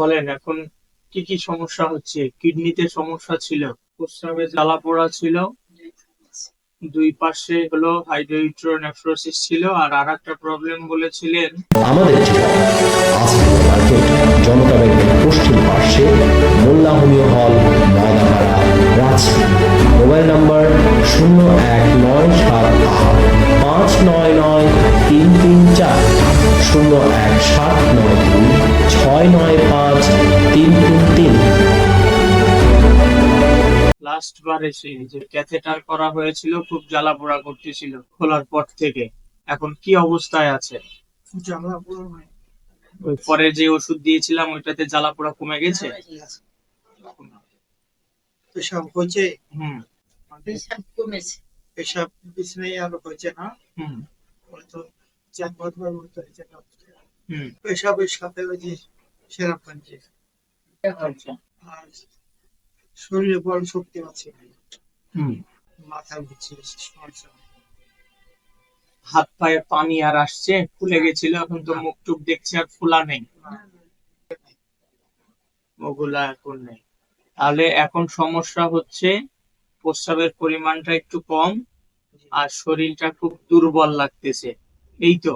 বলেন, এখন কি কি সমস্যা হচ্ছে? কিডনিতে সমস্যা ছিল প্রস্রাবে জ্বালা পোড়া ছিল, দুই পাশে হলো হাইড্রোইট্রোনেফ্রোসিস ছিল, আর আর একটা প্রবলেম বলেছিলেন আমাদের জনতা ব্যাংকের পশ্চিম পার্শ্বে মোল্লা হল ময়দাপাড়া রাঁচি মোবাইল নাম্বার শূন্য এক নয় সাত আট পাঁচ নয় নয় তিন তিন চার শূন্য এক সাত নয় দুই ছয় নয় লাস্ট বার এসে যে ক্যাথেটার করা হয়েছিল খুব জ্বালা পোড়া করতেছিল খোলার পর থেকে। এখন কি অবস্থায় আছে? জ্বালা পুরো ওই পরে যে ওষুধ দিয়েছিলাম ওইটাতে জ্বালা পোড়া কমে গেছে? পেশাব হয়েছে? হুম। পেশাব কমেছে। পেশাব বিছনায় আলো হয়েছে না? হুম। হয়তো চার মতো হয়েছে না। হুম। পেশাবের সাথে ওই যে সেরা পাঞ্চে আচ্ছা আর শরীরে বড় শক্তি আছে। মাথা ঘুরছে সমস্যা হাত পায়ে পানি আর আসছে ফুলে গেছিল এখন তো মুখ টুক দেখছি আর ফুলা নেই। ওগুলা এখন নেই। তাহলে এখন সমস্যা হচ্ছে প্রস্রাবের পরিমাণটা একটু কম আর শরীরটা খুব দুর্বল লাগতেছে। এই তো।